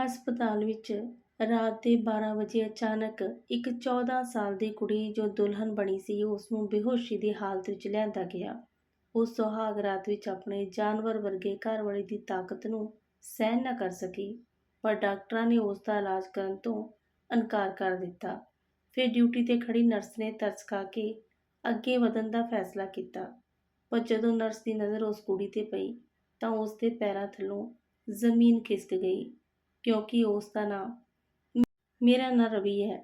ਹਸਪਤਾਲ ਵਿੱਚ ਰਾਤ ਦੇ 12 ਵਜੇ ਅਚਾਨਕ ਇੱਕ 14 ਸਾਲ ਦੀ ਕੁੜੀ ਜੋ ਦੁਲਹਨ ਬਣੀ ਸੀ, ਉਸ ਨੂੰ ਬੇਹੋਸ਼ੀ ਦੀ ਹਾਲਤ ਵਿੱਚ ਲਿਆਂਦਾ ਗਿਆ। ਉਹ ਸੁਹਾਗ ਰਾਤ ਵਿੱਚ ਆਪਣੇ ਜਾਨਵਰ ਵਰਗੇ ਘਰਵਾਲੇ ਦੀ ਤਾਕਤ ਨੂੰ ਸਹਿਣ ਨਾ ਕਰ ਸਕੀ, ਪਰ ਡਾਕਟਰਾਂ ਨੇ ਉਸ ਦਾ ਇਲਾਜ ਕਰਨ ਤੋਂ ਇਨਕਾਰ ਕਰ ਦਿੱਤਾ। ਫਿਰ ਡਿਊਟੀ ਤੇ ਖੜੀ ਨਰਸ ਨੇ ਤਰਸ ਖਾ ਕੇ ਅੱਗੇ ਵਧਣ ਦਾ ਫੈਸਲਾ ਕੀਤਾ, ਪਰ ਜਦੋਂ ਨਰਸ ਦੀ ਨਜ਼ਰ ਉਸ ਕੁੜੀ ਤੇ ਪਈ ਤਾਂ ਉਸ ਦੇ ਪੈਰਾਂ ਥੱਲੋਂ ਜ਼ਮੀਨ ਖਿਸਕ ਗਈ। ਕਿਉਂਕਿ ਉਸ ਦਾ ਨਾਮ ਮੇਰਾ ਨਾਂ ਰਵੀ ਹੈ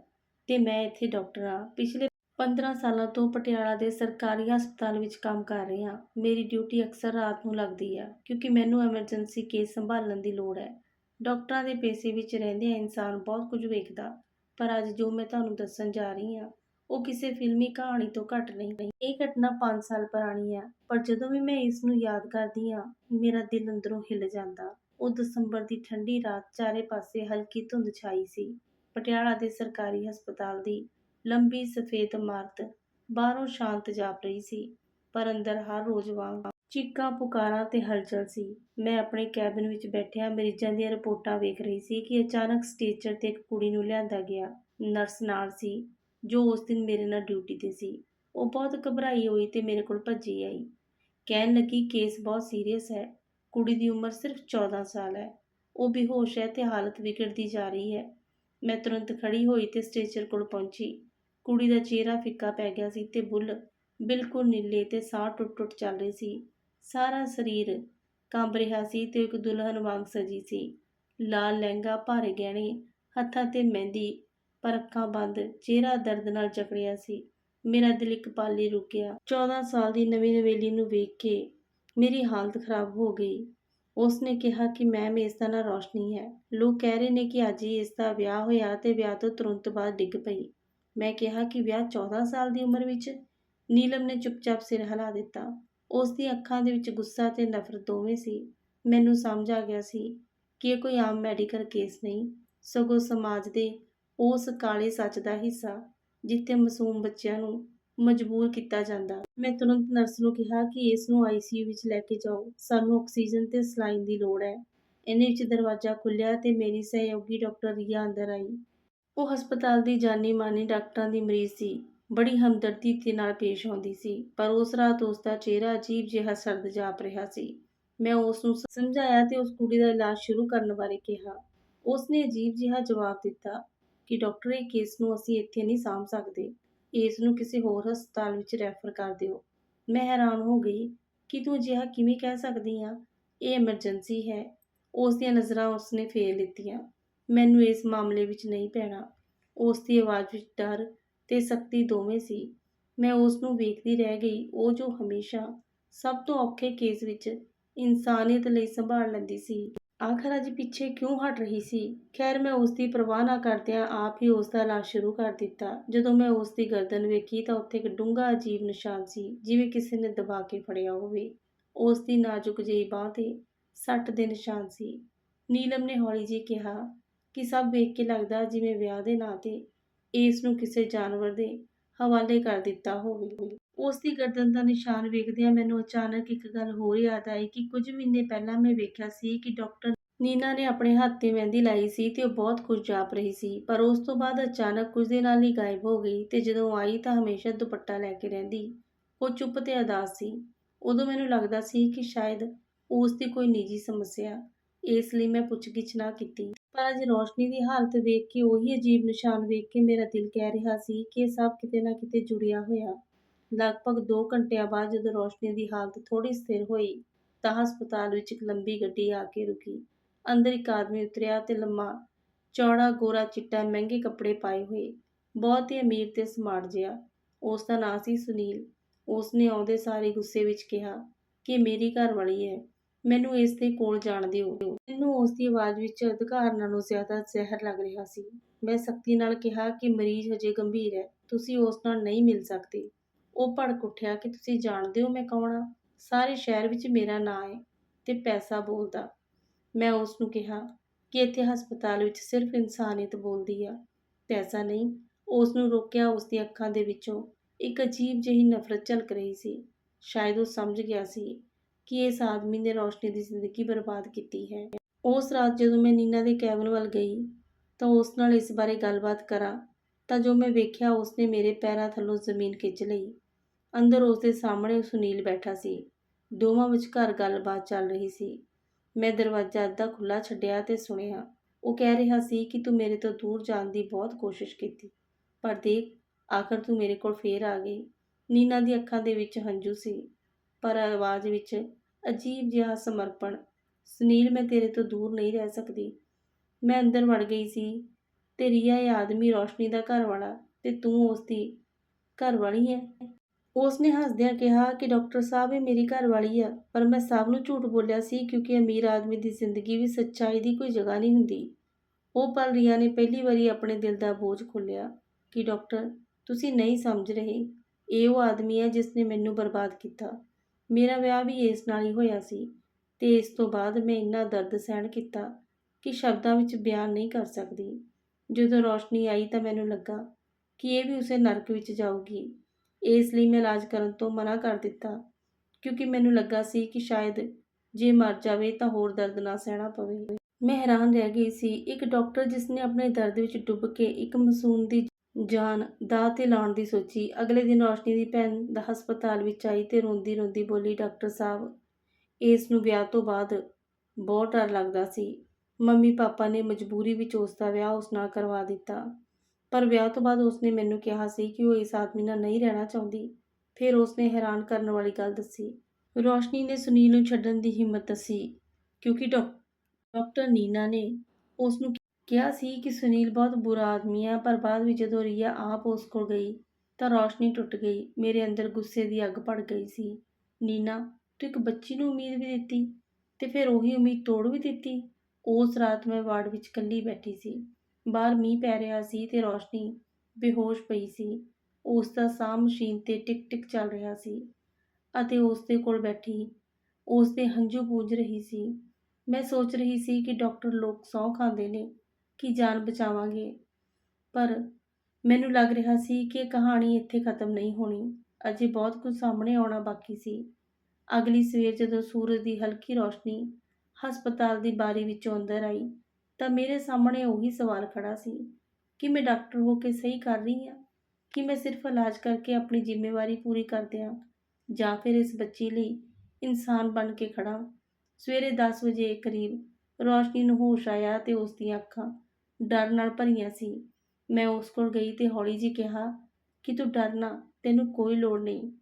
ਤੇ ਮੈਂ ਇੱਥੇ ਡਾਕਟਰ ਹਾਂ। ਪਿਛਲੇ 15 ਸਾਲਾਂ ਤੋਂ ਪਟਿਆਲਾ ਦੇ ਸਰਕਾਰੀ ਹਸਪਤਾਲ ਵਿੱਚ ਕੰਮ ਕਰ ਰਹੀ ਹਾਂ। ਮੇਰੀ ਡਿਊਟੀ ਅਕਸਰ ਰਾਤ ਨੂੰ ਲੱਗਦੀ ਹੈ ਕਿਉਂਕਿ ਮੈਨੂੰ ਐਮਰਜੈਂਸੀ ਕੇਸ ਸੰਭਾਲਣ ਦੀ ਲੋੜ ਹੈ। ਡਾਕਟਰਾਂ ਦੇ ਪੇਸ਼ੇ ਵਿੱਚ ਰਹਿੰਦਿਆਂ ਇਨਸਾਨ ਬਹੁਤ ਕੁਝ ਵੇਖਦਾ, ਪਰ ਅੱਜ ਜੋ ਮੈਂ ਤੁਹਾਨੂੰ ਦੱਸਣ ਜਾ ਰਹੀ ਹਾਂ, ਉਹ ਕਿਸੇ ਫਿਲਮੀ ਕਹਾਣੀ ਤੋਂ ਘੱਟ ਨਹੀਂ। ਇਹ ਘਟਨਾ 5 ਸਾਲ ਪੁਰਾਣੀ ਹੈ, ਪਰ ਜਦੋਂ ਵੀ ਮੈਂ ਇਸ ਨੂੰ ਯਾਦ ਕਰਦੀ ਹਾਂ, ਮੇਰਾ ਦਿਲ ਅੰਦਰੋਂ ਹਿੱਲ ਜਾਂਦਾ। ਉਹ ਦਸੰਬਰ ਦੀ ਠੰਡੀ ਰਾਤ ਚਾਰੇ ਪਾਸੇ ਹਲਕੀ ਧੁੰਦ ਛਾਈ ਸੀ। ਪਟਿਆਲਾ ਦੇ ਸਰਕਾਰੀ ਹਸਪਤਾਲ ਦੀ ਲੰਬੀ ਸਫੇਦ ਇਮਾਰਤ ਬਾਹਰੋਂ ਸ਼ਾਂਤ ਜਾਪ ਰਹੀ ਸੀ, ਪਰ ਅੰਦਰ ਹਰ ਰੋਜ਼ ਵਾਂਗ ਚੀਕਾਂ, ਪੁਕਾਰਾਂ ਤੇ ਹਲਚਲ ਸੀ। ਮੈਂ ਆਪਣੇ ਕੈਬਿਨ ਵਿੱਚ ਬੈਠਿਆ ਮਰੀਜ਼ਾਂ ਦੀਆਂ ਰਿਪੋਰਟਾਂ ਵੇਖ ਰਹੀ ਸੀ ਕਿ ਅਚਾਨਕ ਸਟੇਚਰ ਤੇ ਇੱਕ ਕੁੜੀ ਨੂੰ ਲਿਆਂਦਾ ਗਿਆ। ਨਰਸ ਨਾਲ ਸੀ, ਜੋ ਉਸ ਦਿਨ ਮੇਰੇ ਨਾਲ ਡਿਊਟੀ ਤੇ ਸੀ। ਉਹ ਬਹੁਤ ਘਬਰਾਈ ਹੋਈ ਤੇ ਮੇਰੇ ਕੋਲ ਭੱਜੀ ਆਈ। ਕਹਿਣ ਲੱਗੀ, ਕੇਸ ਬਹੁਤ ਸੀਰੀਅਸ ਹੈ। ਕੁੜੀ ਦੀ ਉਮਰ ਸਿਰਫ 14 ਸਾਲ ਹੈ। ਉਹ ਬੇਹੋਸ਼ ਹੈ ਤੇ ਹਾਲਤ ਵਿਗੜਦੀ ਜਾ ਰਹੀ ਹੈ। ਮੈਂ ਤੁਰੰਤ ਖੜੀ ਹੋਈ ਤੇ ਸਟੇਚਰ ਕੋਲ ਪਹੁੰਚੀ। ਕੁੜੀ ਦਾ ਚਿਹਰਾ ਫਿੱਕਾ ਪੈ ਗਿਆ ਸੀ ਤੇ ਬੁੱਲ ਬਿਲਕੁਲ ਨੀਲੇ ਤੇ ਸਾਹ ਟੁੱਟ-ਟੁੱਟ ਚੱਲ ਰਹੀ ਸੀ। ਸਾਰਾ ਸਰੀਰ ਕੰਬ ਰਿਹਾ ਸੀ ਤੇ ਇੱਕ ਦੁਲਹਨ ਵਾਂਗ ਸਜੀ ਸੀ। ਲਾਲ ਲਹਿੰਗਾ, ਭਾਰੇ ਗਹਿਣੇ, ਹੱਥਾਂ ਤੇ ਮਹਿੰਦੀ, ਪਰ ਅੱਖਾਂ ਬੰਦ, ਚਿਹਰਾ ਦਰਦ ਨਾਲ ਜਕੜਿਆ ਸੀ। ਮੇਰਾ ਦਿਲ ਇੱਕ ਪਲ ਰੁਕਿਆ। ਰੁਕ 14 ਸਾਲ ਦੀ ਨਵੀਂ ਨਵੇਲੀ ਨੂੰ ਵੇਖ ਕੇ ਮੇਰੀ ਹਾਲਤ ਖਰਾਬ ਹੋ ਗਈ। ਉਸ ਨੇ ਕਿਹਾ ਕਿ ਮੈਮ ਇਸ ਦਾ ਨਾਂ ਰੋਸ਼ਨੀ ਹੈ। ਲੋਕ ਕਹਿ ਰਹੇ ਨੇ ਕਿ ਅੱਜ ਹੀ ਇਸ ਦਾ ਵਿਆਹ ਹੋਇਆ ਤੇ ਵਿਆਹ ਤੋਂ ਤੁਰੰਤ ਬਾਅਦ ਡਿੱਗ ਪਈ। ਮੈਂ ਕਿਹਾ ਕਿ ਵਿਆਹ 14 ਸਾਲ ਦੀ ਉਮਰ ਵਿੱਚ? ਨੀਲਮ ਨੇ ਚੁੱਪਚਾਪ ਸਿਰ ਹਿਲਾ ਦਿੱਤਾ। ਉਸ ਦੀ ਅੱਖਾਂ ਦੇ ਵਿੱਚ ਗੁੱਸਾ ਤੇ ਨਫ਼ਰਤ ਦੋਵੇਂ ਸੀ। ਮੈਨੂੰ ਸਮਝ ਆ ਗਿਆ ਸੀ ਕਿ ਇਹ ਕੋਈ ਆਮ ਮੈਡੀਕਲ ਕੇਸ ਨਹੀਂ। ਸਗੋਂ ਸਮਾਜ ਦੇ ਉਸ ਕਾਲੇ ਸੱਚ ਦਾ ਹਿੱਸਾ, ਜਿੱਥੇ ਮਾਸੂਮ ਬੱਚਿਆਂ ਨੂੰ ਮਜਬੂਰ ਕੀਤਾ ਜਾਂਦਾ। ਮੈਂ ਤੁਰੰਤ ਨਰਸ ਨੂੰ ਕਿਹਾ ਕਿ ਇਸ ਨੂੰ ਆਈਸੀਯੂ ਵਿੱਚ ਲੈ ਕੇ ਜਾਓ। ਸਾਨੂੰ ਆਕਸੀਜਨ ਤੇ ਸਲਾਈਨ ਦੀ ਲੋੜ ਹੈ। ਇਹਨੇ ਵਿੱਚ ਦਰਵਾਜ਼ਾ ਖੁੱਲ੍ਹਿਆ ਤੇ ਮੇਰੀ ਸਹਿਯੋਗੀ ਡਾਕਟਰ ਰੀਆ ਅੰਦਰ ਆਈ। ਉਹ ਹਸਪਤਾਲ ਦੀ ਜਾਨੀ ਮਾਨੀ ਡਾਕਟਰਾਂ ਦੀ ਮਰੀਜ਼ ਸੀ। ਬੜੀ ਹਮਦਰਦੀ ਦੇ ਨਾਲ ਪੇਸ਼ ਆਉਂਦੀ ਸੀ, ਪਰ ਉਸ ਰਾਤ ਉਸ ਦਾ ਚਿਹਰਾ ਅਜੀਬ ਜਿਹਾ ਸਰਦ ਜਾਪ ਰਿਹਾ ਸੀ। ਮੈਂ ਉਸ ਨੂੰ ਸਮਝਾਇਆ ਤੇ ਉਸ ਕੁੜੀ ਦਾ ਇਲਾਜ ਸ਼ੁਰੂ ਕਰਨ ਬਾਰੇ ਕਿਹਾ। ਉਸ ਨੇ ਅਜੀਬ ਜਿਹਾ ਜਵਾਬ ਦਿੱਤਾ ਕਿ ਡਾਕਟਰ, ਇਹ ਕੇਸ ਨੂੰ ਅਸੀਂ ਇੱਥੇ ਨਹੀਂ ਸਾਂਭ ਸਕਦੇ। ਇਸ ਨੂੰ ਕਿਸੇ ਹੋਰ ਹਸਪਤਾਲ ਵਿੱਚ ਰੈਫਰ ਕਰ ਦਿਓ। ਮੈਂ ਹੈਰਾਨ ਹੋ ਗਈ ਕਿ ਤੂੰ ਅਜਿਹਾ ਕਿਵੇਂ ਕਹਿ ਸਕਦੀ ਆ? ਇਹ ਐਮਰਜੈਂਸੀ ਹੈ। ਉਸ ਦੀਆਂ ਨਜ਼ਰਾਂ ਉਸਨੇ ਫੇਰ ਲਿੱਤੀਆਂ। ਮੈਨੂੰ ਇਸ ਮਾਮਲੇ ਵਿੱਚ ਨਹੀਂ ਪੈਣਾ। ਉਸ ਦੀ ਆਵਾਜ਼ ਵਿੱਚ ਡਰ ਤੇ ਸਖਤੀ ਦੋਵੇਂ ਸੀ। ਮੈਂ ਉਸ ਨੂੰ ਵੇਖਦੀ ਰਹਿ ਗਈ, ਉਹ ਜੋ ਹਮੇਸ਼ਾ ਸਭ ਤੋਂ ਔਖੇ ਕੇਸ ਵਿੱਚ ਇਨਸਾਨੀਅਤ ਲਈ ਸੰਭਾਲ ਲੈਂਦੀ ਸੀ। ਆਖਰ ਅੱਜ ਪਿੱਛੇ ਕਿਉਂ ਹਟ ਰਹੀ ਸੀ? ਖੈਰ, ਮੈਂ ਉਸ ਦੀ ਪਰਵਾਹ ਨਾ ਕਰਦਿਆਂ ਆਪ ਹੀ ਉਸ ਦਾ ਇਲਾਜ ਸ਼ੁਰੂ ਕਰ ਦਿੱਤਾ। ਜਦੋਂ ਮੈਂ ਉਸ ਦੀ ਗਰਦਨ ਵੇਖੀ ਤਾਂ ਉੱਥੇ ਇੱਕ ਡੂੰਘਾ ਅਜੀਬ ਨਿਸ਼ਾਨ ਸੀ, ਜਿਵੇਂ ਕਿਸੇ ਨੇ ਦਬਾ ਕੇ ਫੜਿਆ ਹੋਵੇ। ਉਸ ਦੀ ਨਾਜ਼ੁਕ ਜਿਹੀ ਬਾਹ ਤੇ ਸੱਟ ਦੇ ਨਿਸ਼ਾਨ ਸੀ। ਨੀਲਮ ਨੇ ਹੌਲੀ ਜਿਹੀ ਕਿਹਾ ਕਿ ਸਭ ਵੇਖ ਕੇ ਲੱਗਦਾ ਜਿਵੇਂ ਵਿਆਹ ਦੇ ਨਾਂ ਤੇ ਇਸ ਨੂੰ ਕਿਸੇ ਜਾਨਵਰ ਦੇ ਹਵਾਲੇ ਕਰ ਦਿੱਤਾ ਹੋਵੇ। ਉਸ ਦੀ ਗਰਦਨ ਦਾ ਨਿਸ਼ਾਨ ਵੇਖਦਿਆਂ ਮੈਨੂੰ ਅਚਾਨਕ ਇੱਕ ਗੱਲ ਹੋਰ ਯਾਦ ਆਈ ਕਿ ਕੁਝ ਮਹੀਨੇ ਪਹਿਲਾਂ ਮੈਂ ਵੇਖਿਆ ਸੀ ਕਿ ਡਾਕਟਰ ਨੀਨਾ ਨੇ ਆਪਣੇ ਹੱਥ ਤੇ ਮਹਿੰਦੀ ਲਾਈ ਸੀ ਤੇ ਉਹ ਬਹੁਤ ਖੁਸ਼ ਜਾਪ ਰਹੀ ਸੀ, ਪਰ ਉਸ ਤੋਂ ਬਾਅਦ ਅਚਾਨਕ ਕੁਝ ਦਿਨਾਂ ਲਈ ਗਾਇਬ ਹੋ ਗਈ ਤੇ ਜਦੋਂ ਆਈ ਤਾਂ ਹਮੇਸ਼ਾ ਦੁਪੱਟਾ ਲੈ ਕੇ ਰਹਿੰਦੀ। ਉਹ ਚੁੱਪ ਤੇ ਅਦਾਸ ਸੀ। ਉਦੋਂ ਮੈਨੂੰ ਲੱਗਦਾ ਸੀ ਕਿ ਸ਼ਾਇਦ ਉਸ ਦੀ ਕੋਈ ਨਿੱਜੀ ਸਮੱਸਿਆ, ਇਸ ਲਈ ਮੈਂ ਪੁੱਛਗਿੱਛ ਨਾ ਕੀਤੀ। ਪਰ ਅੱਜ ਰੋਸ਼ਨੀ ਦੀ ਹਾਲਤ ਵੇਖ ਕੇ ਉਹੀ ਅਜੀਬ ਨਿਸ਼ਾਨ ਵੇਖ ਕੇ ਮੇਰਾ ਦਿਲ ਕਹਿ ਰਿਹਾ ਸੀ ਕਿ ਇਹ ਸਭ ਕਿਤੇ ਨਾ ਕਿਤੇ ਜੁੜਿਆ ਹੋਇਆ। ਲਗਭਗ 2 ਘੰਟਿਆਂ ਬਾਅਦ ਜਦੋਂ ਰੋਸ਼ਨੀ ਦੀ ਹਾਲਤ ਥੋੜੀ ਸਥਿਰ ਹੋਈ, ਤਾਂ ਹਸਪਤਾਲ ਵਿੱਚ ਇੱਕ ਲੰਬੀ ਗੱਡੀ ਆ ਕੇ ਰੁਕੀ। ਅੰਦਰ ਇੱਕ ਆਦਮੀ ਉਤਰਿਆ ਤੇ ਲੰਮਾ, ਚੌੜਾ, ਗੋਰਾ, ਚਿੱਟਾ, ਮਹਿੰਗੇ ਕੱਪੜੇ ਪਾਏ ਹੋਏ, ਬਹੁਤ ਹੀ ਅਮੀਰ ਤੇ ਸਮਾਰਟ ਜਿਹਾ। ਉਸ ਦਾ ਨਾਂ ਸੀ ਸੁਨੀਲ। ਉਸ ਨੇ ਆਉਂਦੇ ਸਾਰੇ ਗੁੱਸੇ ਵਿੱਚ ਕਿਹਾ ਕਿ ਮੇਰੀ ਘਰ ਵਾਲੀ ਹੈ, ਮੈਨੂੰ ਇਸ ਦੇ ਕੋਲ ਜਾਣ ਦਿਓ। ਮੈਨੂੰ ਉਸ ਦੀ ਆਵਾਜ਼ ਵਿੱਚ ਅਧਿਕਾਰ ਨਾਲੋਂ ਜ਼ਿਆਦਾ ਜ਼ਹਿਰ ਲੱਗ ਰਿਹਾ ਸੀ। ਮੈਂ ਸਖਤੀ ਨਾਲ ਕਿਹਾ ਕਿ ਮਰੀਜ਼ ਹਜੇ ਗੰਭੀਰ ਹੈ, ਤੁਸੀਂ ਉਸ ਨਾਲ ਨਹੀਂ ਮਿਲ ਸਕਦੇ। ਉਹ ਭੜਕ ਉੱਠਿਆ ਕਿ ਤੁਸੀਂ ਜਾਣਦੇ ਹੋ ਮੈਂ ਕੌਣ ਆ ਸਾਰੇ ਸ਼ਹਿਰ ਵਿੱਚ ਮੇਰਾ ਨਾਂ ਹੈ ਤੇ ਪੈਸਾ ਬੋਲਦਾ। ਮੈਂ ਉਸ ਨੂੰ ਕਿਹਾ ਕਿ ਇੱਥੇ ਹਸਪਤਾਲ ਵਿੱਚ ਸਿਰਫ ਇਨਸਾਨੀਅਤ ਬੋਲਦੀ ਆ। ਪੈਸਾ ਨਹੀਂ ਉਸ ਨੂੰ ਰੋਕਿਆ ਉਸ ਦੀਆਂ ਅੱਖਾਂ ਦੇ ਵਿੱਚੋਂ ਇੱਕ ਅਜੀਬ ਜਿਹੀ ਨਫ਼ਰਤ ਝਲਕ ਰਹੀ ਸੀ। ਸ਼ਾਇਦ ਉਹ ਸਮਝ ਗਿਆ ਸੀ ਕਿ ਇਸ ਆਦਮੀ ਨੇ ਰੋਸ਼ਨੀ ਦੀ ਜ਼ਿੰਦਗੀ ਬਰਬਾਦ ਕੀਤੀ ਹੈ। ਉਸ ਰਾਤ ਜਦੋਂ ਮੈਂ ਨੀਨਾ ਦੇ ਕੈਬਨ ਵੱਲ ਗਈ ਤਾਂ ਉਸ ਨਾਲ ਇਸ ਬਾਰੇ ਗੱਲਬਾਤ ਕਰਾਂ ਤਾਂ ਜੋ ਮੈਂ ਵੇਖਿਆ ਉਸਨੇ ਮੇਰੇ ਪੈਰਾਂ ਥੱਲੋਂ ਜ਼ਮੀਨ ਖਿੱਚ ਲਈ। ਅੰਦਰ ਉਸਦੇ ਸਾਹਮਣੇ ਸੁਨੀਲ ਬੈਠਾ ਸੀ। ਦੋਵਾਂ ਵਿਚਕਾਰ ਗੱਲਬਾਤ ਚੱਲ ਰਹੀ ਸੀ। ਮੈਂ ਦਰਵਾਜ਼ਾ ਅੱਧਾ ਖੁੱਲਾ ਛੱਡਿਆ ਤੇ ਸੁਣਿਆ, ਉਹ ਕਹਿ ਰਿਹਾ ਸੀ ਕਿ ਤੂੰ ਮੇਰੇ ਤੋਂ ਦੂਰ ਜਾਣ ਦੀ ਬਹੁਤ ਕੋਸ਼ਿਸ਼ ਕੀਤੀ, ਪਰ ਦੇਖ, ਆਖਰ ਤੂੰ ਮੇਰੇ ਕੋਲ ਫੇਰ ਆ ਗਈ। ਨੀਨਾ ਦੀ ਅੱਖਾਂ ਦੇ ਵਿੱਚ ਹੰਝੂ ਸੀ, ਪਰ ਆਵਾਜ਼ ਵਿੱਚ ਅਜੀਬ ਜਿਹਾ ਸਮਰਪਣ, ਸੁਨੀਲ, ਮੈਂ ਤੇਰੇ ਤੋਂ ਦੂਰ ਨਹੀਂ ਰਹਿ ਸਕਦੀ। ਮੈਂ ਅੰਦਰ ਵੜ ਗਈ ਸੀ ਤੇ ਰੀਆ ਇਹ ਆਦਮੀ ਰੋਸ਼ਨੀ ਦਾ ਘਰ ਵਾਲਾ ਤੇ ਤੂੰ ਉਸ ਦੀ ਘਰ ਵਾਲੀ ਹੈ? ਉਸ ਨੇ ਹੱਸਦਿਆਂ ਕਿਹਾ ਕਿ ਡਾਕਟਰ ਸਾਹਿਬ, ਇਹ ਮੇਰੀ ਘਰਵਾਲੀ ਆ, ਪਰ ਮੈਂ ਸਭ ਨੂੰ ਝੂਠ ਬੋਲਿਆ ਸੀ ਕਿਉਂਕਿ ਅਮੀਰ ਆਦਮੀ ਦੀ ਜ਼ਿੰਦਗੀ ਵਿੱਚ ਸੱਚਾਈ ਦੀ ਕੋਈ ਜਗ੍ਹਾ ਨਹੀਂ ਹੁੰਦੀ। ਉਹ ਪਲ ਰੀਆ ਨੇ ਪਹਿਲੀ ਵਾਰੀ ਆਪਣੇ ਦਿਲ ਦਾ ਬੋਝ ਖੋਲ੍ਹਿਆ ਕਿ ਡਾਕਟਰ, ਤੁਸੀਂ ਨਹੀਂ ਸਮਝ ਰਹੇ, ਇਹ ਉਹ ਆਦਮੀ ਹੈ ਜਿਸ ਨੇ ਮੈਨੂੰ ਬਰਬਾਦ ਕੀਤਾ। ਮੇਰਾ ਵਿਆਹ ਵੀ ਇਸ ਨਾਲ ਹੀ ਹੋਇਆ ਸੀ ਤੇ ਇਸ ਤੋਂ ਬਾਅਦ ਮੈਂ ਇੰਨਾ ਦਰਦ ਸਹਿਣ ਕੀਤਾ ਕਿ ਸ਼ਬਦਾਂ ਵਿੱਚ ਬਿਆਨ ਨਹੀਂ ਕਰ ਸਕਦੀ। ਜਦੋਂ ਰੋਸ਼ਨੀ ਆਈ ਤਾਂ ਮੈਨੂੰ ਲੱਗਾ ਕਿ ਇਹ ਵੀ ਉਸੇ ਨਰਕ ਵਿੱਚ ਜਾਊਗੀ। ਇਸ ਲਈ ਮੈਂ ਇਲਾਜ ਕਰਨ ਤੋਂ ਮਨਾ ਕਰ ਦਿੱਤਾ, ਕਿਉਂਕਿ ਮੈਨੂੰ ਲੱਗਾ ਸੀ ਕਿ ਸ਼ਾਇਦ ਜੇ ਮਰ ਜਾਵੇ ਤਾਂ ਹੋਰ ਦਰਦ ਨਾ ਸਹਿਣਾ ਪਵੇ। ਮੈਂ ਹੈਰਾਨ ਰਹਿ ਗਈ ਸੀ। ਇੱਕ ਡਾਕਟਰ ਜਿਸ ਨੇ ਆਪਣੇ ਦਰਦ ਵਿੱਚ ਡੁੱਬ ਕੇ ਇੱਕ ਮਾਸੂਮ ਦੀ ਜਾਨ ਦਾਅ ਤੇ ਲਾਉਣ ਦੀ ਸੋਚੀ, ਅਗਲੇ ਦਿਨ ਰੋਸ਼ਨੀ ਦੀ ਭੈਣ ਦਾ ਹਸਪਤਾਲ ਵਿੱਚ ਆਈ ਤੇ ਰੋਂਦੀ ਰੋਂਦੀ ਬੋਲੀ, ਡਾਕਟਰ ਸਾਹਿਬ, ਇਸ ਨੂੰ ਵਿਆਹ ਤੋਂ ਬਾਅਦ ਬਹੁਤ ਡਰ ਲੱਗਦਾ ਸੀ। ਮੰਮੀ ਪਾਪਾ ਨੇ ਮਜਬੂਰੀ ਵਿੱਚ ਉਸ ਦਾ ਵਿਆਹ ਉਸ ਨਾਲ ਕਰਵਾ ਦਿੱਤਾ। ਪਰ ਵਿਆਹ ਤੋਂ ਬਾਅਦ ਉਸਨੇ ਮੈਨੂੰ ਕਿਹਾ ਸੀ ਕਿ ਉਹ ਇਸ ਆਦਮੀ ਨਾਲ ਨਹੀਂ ਰਹਿਣਾ ਚਾਹੁੰਦੀ। ਫਿਰ ਉਸਨੇ ਹੈਰਾਨ ਕਰਨ ਵਾਲੀ ਗੱਲ ਦੱਸੀ। ਰੋਸ਼ਨੀ ਨੇ ਸੁਨੀਲ ਨੂੰ ਛੱਡਣ ਦੀ ਹਿੰਮਤ ਦੱਸੀ, ਕਿਉਂਕਿ ਡਾਕ- ਡਾਕਟਰ ਨੀਨਾ ਨੇ ਉਸ ਨੂੰ ਕਿਹਾ ਸੀ ਕਿ ਸੁਨੀਲ ਬਹੁਤ ਬੁਰਾ ਆਦਮੀ ਹੈ, ਪਰ ਬਾਅਦ ਵਿੱਚ ਜਦੋਂ ਰੀਆ ਆਪ ਉਸ ਕੋਲ ਗਈ ਤਾਂ ਰੋਸ਼ਨੀ ਟੁੱਟ ਗਈ, ਮੇਰੇ ਅੰਦਰ ਗੁੱਸੇ ਦੀ ਅੱਗ ਭੜ ਗਈ ਸੀ। ਨੀਨਾ, ਤੂੰ ਇੱਕ ਬੱਚੀ ਨੂੰ ਉਮੀਦ ਵੀ ਦਿੱਤੀ ਤੇ ਫਿਰ ਉਹੀ ਉਮੀਦ ਤੋੜ ਵੀ ਦਿੱਤੀ? ਉਸ ਰਾਤ ਮੈਂ ਵਾਰਡ ਵਿੱਚ ਇਕੱਲੀ ਬੈਠੀ ਸੀ। ਬਾਹਰ ਮੀਂਹ ਪੈ ਰਿਹਾ ਸੀ ਤੇ ਰੋਸ਼ਨੀ ਬੇਹੋਸ਼ ਪਈ ਸੀ। ਉਸ ਦਾ ਸਾਹ ਮਸ਼ੀਨ ਤੇ ਟਿਕ ਟਿਕ ਚੱਲ ਰਿਹਾ ਸੀ ਅਤੇ ਉਸ ਦੇ ਕੋਲ ਬੈਠੀ, ਉਸ ਦੇ ਹੰਝੂ ਪੂੰਝ ਰਹੀ ਸੀ। ਮੈਂ ਸੋਚ ਰਹੀ ਸੀ ਕਿ ਡਾਕਟਰ ਲੋਕ ਸਹੁੰ ਖਾਂਦੇ ਨੇ, ਕਿ ਜਾਨ ਬਚਾਵਾਂਗੇ। ਪਰ ਮੈਨੂੰ ਲੱਗ ਰਿਹਾ ਸੀ ਕਿ ਕਹਾਣੀ ਇੱਥੇ ਖਤਮ ਨਹੀਂ ਹੋਣੀ। ਅਜੇ ਬਹੁਤ ਕੁਝ ਸਾਹਮਣੇ ਆਉਣਾ ਬਾਕੀ ਸੀ। ਅਗਲੀ ਸਵੇਰ ਜਦੋਂ ਸੂਰਜ ਦੀ ਹਲਕੀ ਰੋਸ਼ਨੀ ਹਸਪਤਾਲ ਦੀ ਬਾਰੀ ਵਿੱਚੋਂ ਅੰਦਰ ਆਈ ਤਾਂ ਮੇਰੇ ਸਾਹਮਣੇ ਉਹੀ ਸਵਾਲ ਖੜਾ ਸੀ ਕਿ ਮੈਂ ਡਾਕਟਰ ਹੋ ਕੇ ਸਹੀ ਕਰ ਰਹੀ ਹਾਂ? ਕਿ ਮੈਂ ਸਿਰਫ ਇਲਾਜ ਕਰਕੇ ਆਪਣੀ ਜ਼ਿੰਮੇਵਾਰੀ ਪੂਰੀ ਕਰ ਦਿਆਂ ਜਾਂ ਫਿਰ ਇਸ ਬੱਚੀ ਲਈ ਇਨਸਾਨ ਬਣ ਕੇ ਖੜਾ ਸਵੇਰੇ 10 ਵਜੇ ਕਰੀਬ ਰੋਸ਼ਨੀ ਨੂੰ ਹੋਸ਼ ਆਇਆ ਤੇ ਉਸ ਦੀਆਂ ਅੱਖਾਂ ਡਰ ਨਾਲ ਭਰੀਆਂ ਸੀ। ਮੈਂ ਉਸ ਕੋਲ ਗਈ ਤੇ ਹੌਲੀ ਜੀ ਕਿਹਾ, ਕਿ ਤੂੰ ਡਰਨਾ ਤੈਨੂੰ ਕੋਈ ਲੋੜ ਨਹੀਂ।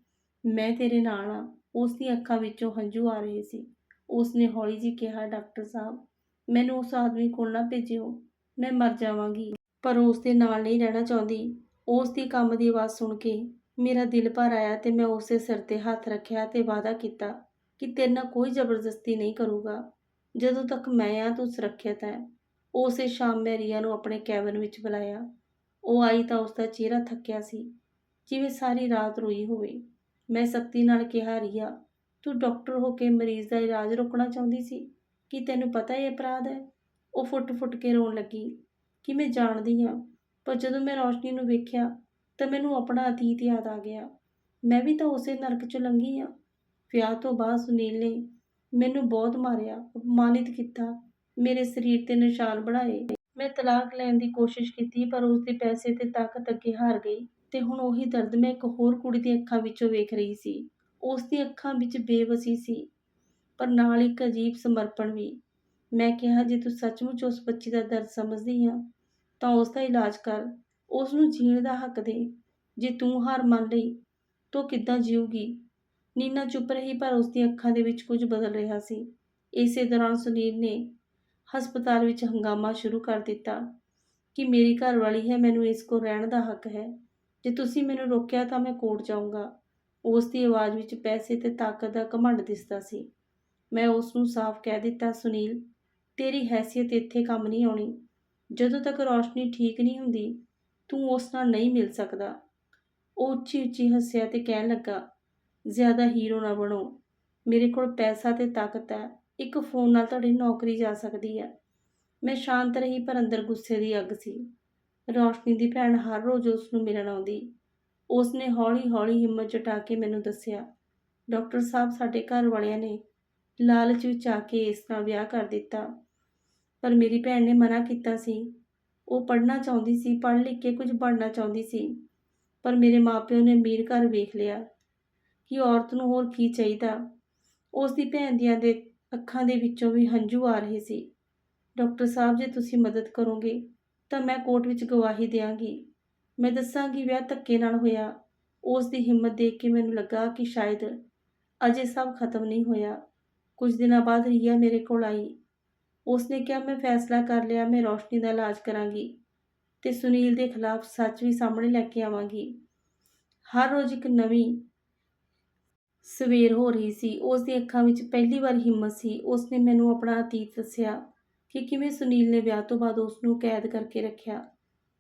ਮੈਂ ਤੇਰੇ ਨਾਲ ਆ ਉਸ ਦੀਆਂ ਅੱਖਾਂ ਵਿੱਚੋਂ ਹੰਝੂ ਆ ਰਹੇ ਸੀ। ਉਸ ਨੇ ਹੌਲੀ ਜੀ ਕਿਹਾ, ਡਾਕਟਰ ਸਾਹਿਬ ਮੈਨੂੰ ਉਸ ਆਦਮੀ ਕੋਲ ਨਾ ਭੇਜਿਓ, ਮੈਂ ਮਰ ਜਾਵਾਂਗੀ। ਪਰ ਉਸ ਦੇ ਨਾਲ ਨਹੀਂ ਰਹਿਣਾ ਚਾਹੁੰਦੀ। ਉਸ ਦੀ ਕੰਮ ਦੀ ਆਵਾਜ਼ ਸੁਣ ਕੇ ਮੇਰਾ ਦਿਲ ਭਰ ਆਇਆ ਤੇ ਮੈਂ ਉਸੇ ਸਿਰ ਤੇ ਹੱਥ ਰੱਖਿਆ ਤੇ ਵਾਅਦਾ ਕੀਤਾ ਕਿ ਤੇਰੇ ਨਾਲ ਕੋਈ ਜ਼ਬਰਦਸਤੀ ਨਹੀਂ ਕਰੂਗਾ। ਜਦੋਂ ਤੱਕ ਮੈਂ ਆ, ਤੂੰ ਸੁਰੱਖਿਅਤ ਹੈ। ਉਸੇ ਸ਼ਾਮ ਮੈਂ ਰੀਆ ਨੂੰ ਆਪਣੇ ਕੈਬਨ ਵਿੱਚ ਬੁਲਾਇਆ। ਉਹ ਆਈ ਤਾਂ ਉਸ ਦਾ ਚਿਹਰਾ ਥੱਕਿਆ ਸੀ, ਜਿਵੇਂ ਸਾਰੀ ਰਾਤ ਰੋਈ ਹੋਵੇ। ਮੈਂ ਸਖਤੀ ਨਾਲ ਕਿਹਾ, ਰੀਆ, ਤੂੰ ਡਾਕਟਰ ਹੋ ਕੇ ਮਰੀਜ਼ ਦਾ ਇਲਾਜ ਰੋਕਣਾ ਚਾਹੁੰਦੀ ਸੀ? ਕੀ ਤੈਨੂੰ ਪਤਾ ਇਹ ਅਪਰਾਧ ਹੈ? ਉਹ ਫੁੱਟ-ਫੁੱਟ ਕੇ ਰੋਣ ਲੱਗੀ ਕਿ ਮੈਂ ਜਾਣਦੀ ਹਾਂ, ਪਰ ਜਦੋਂ ਮੈਂ ਰੋਸ਼ਨੀ ਨੂੰ ਵੇਖਿਆ ਤਾਂ ਮੈਨੂੰ ਆਪਣਾ ਅਤੀਤ ਯਾਦ ਆ ਗਿਆ। ਮੈਂ ਵੀ ਤਾਂ ਉਸੇ ਨਰਕ 'ਚੋਂ ਲੰਘੀ ਹਾਂ। ਵਿਆਹ ਤੋਂ ਬਾਅਦ ਸੁਨੀਲ ਨੇ ਮੈਨੂੰ ਬਹੁਤ ਮਾਰਿਆ, ਅਪਮਾਨਿਤ ਕੀਤਾ, ਮੇਰੇ ਸਰੀਰ ਤੇ ਨਿਸ਼ਾਨ ਬਣਾਏ। ਮੈਂ ਤਲਾਕ ਲੈਣ ਦੀ ਕੋਸ਼ਿਸ਼ ਕੀਤੀ, ਪਰ ਉਸ ਦੇ ਪੈਸੇ ਤੇ ਤਾਕਤ ਅੱਗੇ ਹਾਰ ਗਈ ਤੇ ਹੁਣ ਉਹੀ ਦਰਦ ਮੈਂ ਇੱਕ ਹੋਰ ਕੁੜੀ ਦੀਆਂ ਅੱਖਾਂ ਵਿੱਚੋਂ ਵੇਖ ਰਹੀ ਸੀ। ਉਸ ਦੀਆਂ ਅੱਖਾਂ ਵਿੱਚ ਬੇਵਸੀ ਸੀ। ਪਰ ਨਾਲ ਇੱਕ ਅਜੀਬ ਸਮਰਪਣ ਵੀ। ਮੈਂ ਕਿਹਾ, ਜੇ ਤੂੰ ਸੱਚਮੁੱਚ ਉਸ ਬੱਚੀ ਦਾ ਦਰਦ ਸਮਝਦੀ ਆ, ਤਾਂ ਉਸ ਦਾ ਇਲਾਜ ਕਰ। ਉਸ ਨੂੰ ਜੀਣ ਦਾ ਹੱਕ ਦੇ। ਜੇ ਤੂੰ ਹਾਰ ਮੰਨ ਲਈ, ਤਾਂ ਕਿੱਦਾਂ ਜੀਊਗੀ? ਨੀਨਾ ਚੁੱਪ ਰਹੀ, ਪਰ ਉਸ ਦੀਆਂ ਅੱਖਾਂ ਦੇ ਵਿੱਚ ਕੁਝ ਬਦਲ ਰਿਹਾ ਸੀ। ਇਸੇ ਦੌਰਾਨ ਸੁਨੀਲ ਨੇ ਹਸਪਤਾਲ ਵਿੱਚ ਹੰਗਾਮਾ ਸ਼ੁਰੂ ਕਰ ਦਿੱਤਾ ਕਿ ਮੇਰੀ ਘਰਵਾਲੀ ਹੈ, ਮੈਨੂੰ ਇਸ ਕੋਲ ਰਹਿਣ ਦਾ ਹੱਕ ਹੈ। ਜੇ ਤੁਸੀਂ ਮੈਨੂੰ ਰੋਕਿਆ ਤਾਂ ਮੈਂ ਕੋਰਟ ਜਾਊਂਗਾ। ਉਸ ਦੀ ਆਵਾਜ਼ ਵਿੱਚ ਪੈਸੇ ਤੇ ਤਾਕਤ ਦਾ ਘਮੰਡ ਦਿਸਦਾ ਸੀ। ਮੈਂ ਉਸ ਨੂੰ ਸਾਫ਼ ਕਹਿ ਦਿੱਤਾ, ਸੁਨੀਲ, ਤੇਰੀ ਹੈਸੀਅਤ ਇੱਥੇ ਕੰਮ ਨਹੀਂ ਆਉਣੀ। ਜਦੋਂ ਤੱਕ ਰੋਸ਼ਨੀ ਠੀਕ ਨਹੀਂ ਹੁੰਦੀ, ਤੂੰ ਉਸ ਨਾਲ ਨਹੀਂ ਮਿਲ ਸਕਦਾ। ਉਹ ਉੱਚੀ ਉੱਚੀ ਹੱਸਿਆ ਤੇ ਕਹਿਣ ਲੱਗਾ, ਜ਼ਿਆਦਾ ਹੀਰੋ ਨਾ ਬਣੋ। ਮੇਰੇ ਕੋਲ ਪੈਸਾ ਤੇ ਤਾਕਤ ਹੈ। ਇੱਕ ਫੋਨ ਨਾਲ ਤੁਹਾਡੀ ਨੌਕਰੀ ਜਾ ਸਕਦੀ ਹੈ। ਮੈਂ ਸ਼ਾਂਤ ਰਹੀ ਪਰ ਅੰਦਰ ਗੁੱਸੇ ਦੀ ਅੱਗ ਸੀ। ਰੌਸ਼ਨੀ ਦੀ ਭੈਣ ਹਰ ਰੋਜ਼ ਉਸ ਨੂੰ ਮਿਲਣ ਆਉਂਦੀ। ਉਸ ਨੇ ਹੌਲੀ-ਹੌਲੀ ਹਿੰਮਤ ਜਟਾ ਕੇ ਮੈਨੂੰ ਦੱਸਿਆ, ਡਾਕਟਰ ਸਾਹਿਬ, ਸਾਡੇ ਘਰ ਵਾਲਿਆਂ ਨੇ ਲਾਲਚ ਵਿੱਚ ਆ ਕੇ ਇਸ ਨਾਲ ਵਿਆਹ ਕਰ ਦਿੱਤਾ। ਪਰ ਮੇਰੀ ਭੈਣ ਨੇ ਮਨਾ ਕੀਤਾ ਸੀ। ਉਹ ਪੜ੍ਹਨਾ ਚਾਹੁੰਦੀ ਸੀ, ਪੜ੍ਹ ਲਿਖ ਕੇ ਕੁਝ ਬਣਨਾ ਚਾਹੁੰਦੀ ਸੀ। ਪਰ ਮੇਰੇ ਮਾਪਿਓ ਨੇ ਅਮੀਰ ਘਰ ਵੇਖ ਲਿਆ ਕਿ ਔਰਤ ਨੂੰ ਹੋਰ ਕੀ ਚਾਹੀਦਾ। ਉਸ ਦੀ ਭੈਣ ਦੀਆਂ ਦੇ ਅੱਖਾਂ ਦੇ ਵਿੱਚੋਂ ਵੀ ਹੰਝੂ ਆ ਰਹੇ ਸੀ। ਡਾਕਟਰ ਸਾਹਿਬ, ਜੇ ਤੁਸੀਂ ਮਦਦ ਕਰੋਗੇ, ਤਾਂ ਮੈਂ ਕੋਰਟ ਵਿੱਚ ਗਵਾਹੀ ਦਿਆਂਗੀ। ਮੈਂ ਦੱਸਾਂਗੀ ਵਿਆਹ ਧੱਕੇ ਨਾਲ ਹੋਇਆ। ਉਸ ਦੀ ਹਿੰਮਤ ਦੇਖ ਕੇ ਮੈਨੂੰ ਲੱਗਾ ਕਿ ਸ਼ਾਇਦ ਅਜੇ ਸਭ ਖਤਮ ਨਹੀਂ ਹੋਇਆ। ਕੁਝ ਦਿਨਾਂ ਬਾਅਦ ਰੀਆ ਮੇਰੇ ਕੋਲ ਆਈ। ਉਸਨੇ ਕਿਹਾ, ਮੈਂ ਫੈਸਲਾ ਕਰ ਲਿਆ, ਮੈਂ ਰੋਸ਼ਨੀ ਦਾ ਇਲਾਜ ਕਰਾਂਗੀ ਤੇ ਸੁਨੀਲ ਦੇ ਖਿਲਾਫ ਸੱਚ ਵੀ ਸਾਹਮਣੇ ਲੈ ਕੇ ਆਵਾਂਗੀ। ਹਰ ਰੋਜ਼ ਇੱਕ ਨਵੀਂ ਸਵੇਰ ਹੋ ਰਹੀ ਸੀ। ਉਸ ਦੀ ਅੱਖਾਂ ਵਿੱਚ ਪਹਿਲੀ ਵਾਰ ਹਿੰਮਤ ਸੀ। ਉਸਨੇ ਮੈਨੂੰ ਆਪਣਾ ਅਤੀਤ ਦੱਸਿਆ ਕਿ ਕਿਵੇਂ ਸੁਨੀਲ ਨੇ ਵਿਆਹ ਤੋਂ ਬਾਅਦ ਉਸ ਨੂੰ ਕੈਦ ਕਰਕੇ ਰੱਖਿਆ,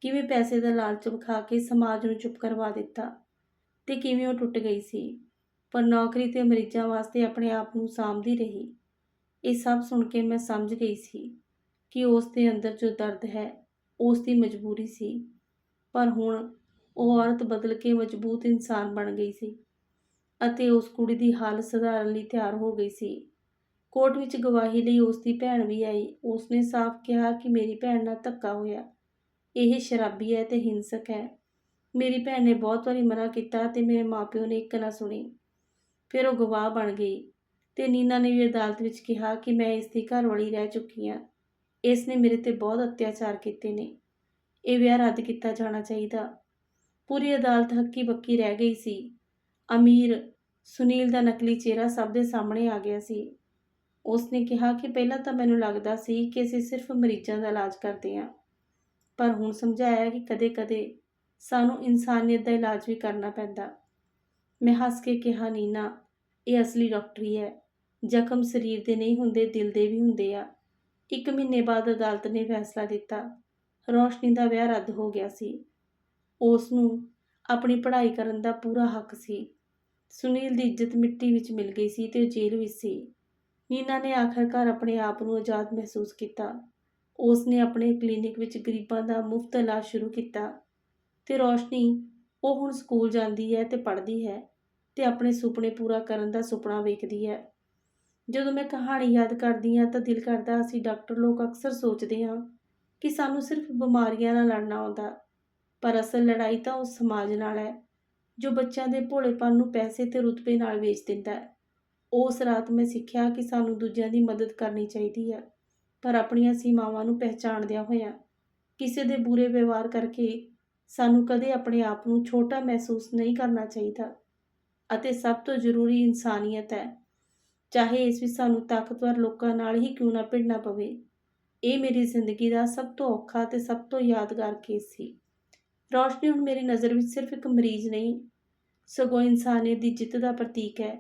ਕਿਵੇਂ ਪੈਸੇ ਦਾ ਲਾਲਚ ਵਿਖਾ ਕੇ ਸਮਾਜ ਨੂੰ ਚੁੱਪ ਕਰਵਾ ਦਿੱਤਾ ਤੇ ਕਿਵੇਂ ਉਹ ਟੁੱਟ ਗਈ ਸੀ। ਪਰ ਨੌਕਰੀ ਤੇ ਮਰੀਜ਼ਾਂ ਵਾਸਤੇ ਆਪਣੇ ਆਪ ਨੂੰ ਸਾਂਭਦੀ ਰਹੀ। ਇਹ ਸਭ ਸੁਣ ਕੇ ਮੈਂ ਸਮਝ ਗਈ ਸੀ ਕਿ ਉਸ ਦੇ ਅੰਦਰ ਜੋ ਦਰਦ ਹੈ, ਉਸ ਦੀ ਮਜਬੂਰੀ ਸੀ। ਪਰ ਹੁਣ ਉਹ ਔਰਤ ਬਦਲ ਕੇ ਮਜ਼ਬੂਤ ਇਨਸਾਨ ਬਣ ਗਈ ਸੀ ਅਤੇ ਉਸ ਕੁੜੀ ਦੀ ਹਾਲਤ ਸੁਧਾਰਨ ਲਈ ਤਿਆਰ ਹੋ ਗਈ ਸੀ। ਕੋਰਟ ਵਿੱਚ ਗਵਾਹੀ ਲਈ ਉਸ ਦੀ ਭੈਣ ਵੀ ਆਈ। ਉਸਨੇ ਸਾਫ਼ ਕਿਹਾ ਕਿ ਮੇਰੀ ਭੈਣ ਨਾਲ ਧੱਕਾ ਹੋਇਆ। ਇਹ ਸ਼ਰਾਬੀ ਹੈ ਤੇ ਹਿੰਸਕ ਹੈ। ਮੇਰੀ ਭੈਣ ਨੇ ਬਹੁਤ ਵਾਰੀ ਮਨਾ ਕੀਤਾ ਤੇ ਮੇਰੇ ਮਾਪਿਓ ਨੇ ਇੱਕ ਨਾ ਸੁਣੀ। ਫਿਰ ਉਹ ਗਵਾਹ ਬਣ ਗਈ ਤੇ ਨੀਨਾ ਨੇ ਵੀ ਅਦਾਲਤ ਵਿੱਚ ਕਿਹਾ ਕਿ ਮੈਂ ਇਸ ਦੀ ਘਰਵਾਲੀ ਰਹਿ ਚੁੱਕੀ ਹਾਂ। ਇਸ ਨੇ ਮੇਰੇ ਤੇ ਬਹੁਤ ਅਤਿਆਚਾਰ ਕੀਤੇ ਨੇ। ਇਹ ਵਿਆਹ ਰੱਦ ਕੀਤਾ ਜਾਣਾ ਚਾਹੀਦਾ। ਪੂਰੀ ਅਦਾਲਤ ਹੱਕੀ ਬੱਕੀ ਰਹਿ ਗਈ ਸੀ। ਅਮੀਰ, ਸੁਨੀਲ ਦਾ ਨਕਲੀ ਚਿਹਰਾ ਸਭ ਦੇ ਸਾਹਮਣੇ ਆ ਗਿਆ ਸੀ। ਉਸ ਨੇ ਕਿਹਾ ਕਿ ਪਹਿਲਾਂ ਤਾਂ ਮੈਨੂੰ ਲੱਗਦਾ ਸੀ ਕਿ ਅਸੀਂ ਸਿਰਫ ਮਰੀਜ਼ਾਂ ਦਾ ਇਲਾਜ ਕਰਦੇ ਹਾਂ। ਪਰ ਹੁਣ ਸਮਝਾਇਆ ਕਿ ਕਦੇ-ਕਦੇ ਸਾਨੂੰ ਇਨਸਾਨੀਅਤ ਦਾ ਇਲਾਜ ਵੀ ਕਰਨਾ ਪੈਂਦਾ। ਮੈਂ ਹੱਸ ਕੇ ਕਿਹਾ, ਨੀਨਾ, ਇਹ ਅਸਲੀ ਡਾਕਟਰੀ ਹੈ। ਜ਼ਖਮ ਸਰੀਰ ਦੇ ਨਹੀਂ ਹੁੰਦੇ, ਦਿਲ ਦੇ ਵੀ ਹੁੰਦੇ ਆ। ਇੱਕ ਮਹੀਨੇ ਬਾਅਦ ਅਦਾਲਤ ਨੇ ਫੈਸਲਾ ਦਿੱਤਾ। ਰੋਸ਼ਨੀ ਦਾ ਵਿਆਹ ਰੱਦ ਹੋ ਗਿਆ ਸੀ। ਉਸ ਨੂੰ ਆਪਣੀ ਪੜ੍ਹਾਈ ਕਰਨ ਦਾ ਪੂਰਾ ਹੱਕ ਸੀ। ਸੁਨੀਲ ਦੀ ਇੱਜ਼ਤ ਮਿੱਟੀ ਵਿੱਚ ਮਿਲ ਗਈ ਸੀ ਤੇ ਉਹ ਜੇਲ੍ਹ ਵਿੱਚ ਸੀ। ਨੀਨਾ ਨੇ ਆਖਰਕਾਰ ਆਪਣੇ ਆਪ ਨੂੰ ਆਜ਼ਾਦ ਮਹਿਸੂਸ ਕੀਤਾ। ਉਸ ਨੇ ਆਪਣੇ ਕਲੀਨਿਕ ਵਿੱਚ ਗਰੀਬਾਂ ਦਾ ਮੁਫਤ ਇਲਾਜ ਸ਼ੁਰੂ ਕੀਤਾ ਤੇ ਰੋਸ਼ਨੀ ਉਹ ਹੁਣ ਸਕੂਲ ਜਾਂਦੀ ਹੈ ਤੇ ਪੜ੍ਹਦੀ ਹੈ ਤੇ ਆਪਣੇ ਸੁਪਨੇ ਪੂਰਾ ਕਰਨ ਦਾ ਸੁਪਨਾ ਵੇਖਦੀ ਹੈ। ਜਦੋਂ ਮੈਂ ਕਹਾਣੀ ਯਾਦ ਕਰਦੀ ਹਾਂ ਤਾਂ ਦਿਲ ਕਰਦਾ ਅਸੀਂ ਡਾਕਟਰ ਲੋਕ ਅਕਸਰ ਸੋਚਦੇ ਹਾਂ ਕਿ ਸਾਨੂੰ ਸਿਰਫ ਬਿਮਾਰੀਆਂ ਨਾਲ ਲੜਨਾ ਆਉਂਦਾ, ਪਰ ਅਸਲ ਲੜਾਈ ਤਾਂ ਉਸ ਸਮਾਜ ਨਾਲ ਹੈ, ਜੋ ਬੱਚਿਆਂ ਦੇ ਭੋਲੇਪਨ ਨੂੰ ਪੈਸੇ ਤੇ ਰੁਤਬੇ ਨਾਲ ਵੇਚ ਦਿੰਦਾ ਹੈ। ਉਸ ਰਾਤ ਮੈਂ ਸਿੱਖਿਆ ਕਿ ਸਾਨੂੰ ਦੂਜਿਆਂ ਦੀ ਮਦਦ ਕਰਨੀ ਚਾਹੀਦੀ ਹੈ, ਪਰ ਆਪਣੀਆਂ ਸੀਮਾਵਾਂ ਨੂੰ ਪਹਿਚਾਣਦਿਆਂ ਹੋਇਆਂ ਕਿਸੇ ਦੇ ਬੁਰੇ ਵਿਵਹਾਰ ਕਰਕੇ ਸਾਨੂੰ ਕਦੇ ਆਪਣੇ ਆਪ ਨੂੰ ਛੋਟਾ ਮਹਿਸੂਸ ਨਹੀਂ ਕਰਨਾ ਚਾਹੀਦਾ ਅਤੇ ਸਭ ਤੋਂ ਜ਼ਰੂਰੀ ਇਨਸਾਨੀਅਤ ਹੈ। ਚਾਹੇ ਇਸ ਵਿੱਚ ਸਾਨੂੰ ਤਾਕਤਵਰ ਲੋਕਾਂ ਨਾਲ ਹੀ ਕਿਉਂ ਨਾ ਭਿੜਨਾ ਪਵੇ, ਇਹ ਮੇਰੀ ਜ਼ਿੰਦਗੀ ਦਾ ਸਭ ਤੋਂ ਔਖਾ ਤੇ ਸਭ ਤੋਂ ਯਾਦਗਾਰ ਕੇਸ ਸੀ। ਰੋਸ਼ਨੀ ਹੁਣ ਮੇਰੀ ਨਜ਼ਰ ਵਿੱਚ ਸਿਰਫ ਇੱਕ ਮਰੀਜ਼ ਨਹੀਂ, ਸਗੋਂ ਇਨਸਾਨੀਅਤ ਦੀ ਜਿੱਤ ਦਾ ਪ੍ਰਤੀਕ ਹੈ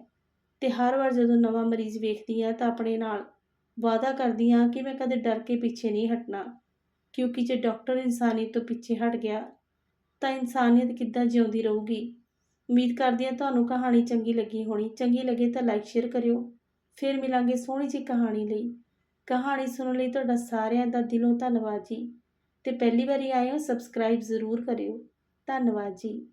ਤੇ ਹਰ ਵਾਰ ਜਦੋਂ ਨਵਾਂ ਮਰੀਜ਼ ਵੇਖਦੀ ਹਾਂ ਤਾਂ ਆਪਣੇ ਨਾਲ ਵਾਅਦਾ ਕਰਦੀ ਹਾਂ ਕਿ ਮੈਂ ਕਦੇ ਡਰ ਕੇ ਪਿੱਛੇ ਨਹੀਂ ਹਟਣਾ, ਕਿਉਂਕਿ ਜੇ ਡਾਕਟਰ ਇਨਸਾਨੀਅਤ ਤੋਂ ਪਿੱਛੇ ਹਟ ਗਿਆ ਤਾਂ ਇਨਸਾਨੀਅਤ ਕਿੱਦਾਂ ਜਿਉਂਦੀ ਰਹੂਗੀ? ਉਮੀਦ ਕਰਦੀ ਹਾਂ ਤੁਹਾਨੂੰ ਕਹਾਣੀ ਚੰਗੀ ਲੱਗੀ ਹੋਣੀ। ਚੰਗੀ ਲੱਗੇ ਤਾਂ ਲਾਈਕ ਸ਼ੇਅਰ ਕਰਿਓ। ਫਿਰ ਮਿਲਾਂਗੇ ਸੋਹਣੀ ਜਿਹੀ ਕਹਾਣੀ ਲਈ। ਕਹਾਣੀ ਸੁਣਨ ਲਈ ਤੁਹਾਡਾ ਸਾਰਿਆਂ ਦਾ ਦਿਲੋਂ ਧੰਨਵਾਦ ਜੀ। ਤੇ ਪਹਿਲੀ ਵਾਰੀ ਆਏ ਹੋ ਸਬਸਕ੍ਰਾਈਬ ਜ਼ਰੂਰ ਕਰਿਓ। ਧੰਨਵਾਦ ਜੀ।